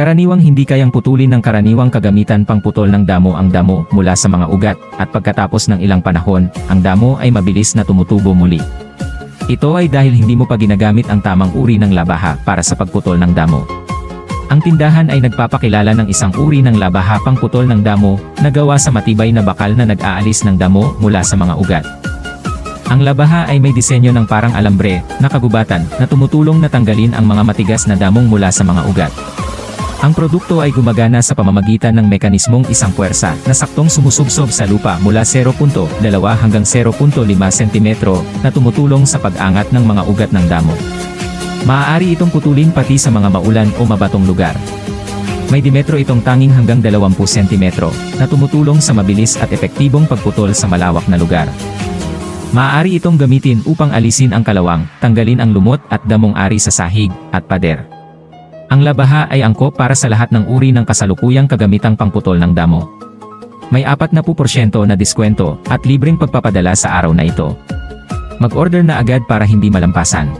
Karaniwang hindi kayang putulin ng karaniwang kagamitan pang putol ng damo ang damo mula sa mga ugat, at pagkatapos ng ilang panahon, ang damo ay mabilis na tumutubo muli. Ito ay dahil hindi mo pa ginagamit ang tamang uri ng labaha para sa pagputol ng damo. Ang tindahan ay nagpapakilala ng isang uri ng labaha pang putol ng damo, na gawa sa matibay na bakal na nag-aalis ng damo mula sa mga ugat. Ang labaha ay may disenyo ng parang alambre, na kagubatan, na tumutulong na tanggalin ang mga matigas na damong mula sa mga ugat. Ang produkto ay gumagana sa pamamagitan ng mekanismong isang puwersa na saktong sumusubsob sa lupa mula 0.2 hanggang 0.5 cm na tumutulong sa pag-angat ng mga ugat ng damo. Maaari itong putulin pati sa mga maulan o mabatong lugar. May dimetro itong tanging hanggang 20 cm na tumutulong sa mabilis at epektibong pagputol sa malawak na lugar. Maaari itong gamitin upang alisin ang kalawang, tanggalin ang lumot at damong ari sa sahig at pader. Ang labaha ay angkop para sa lahat ng uri ng kasalukuyang kagamitang pangputol ng damo. May 40% na diskwento at libreng pagpapadala sa araw na ito. Mag-order na agad para hindi malampasan.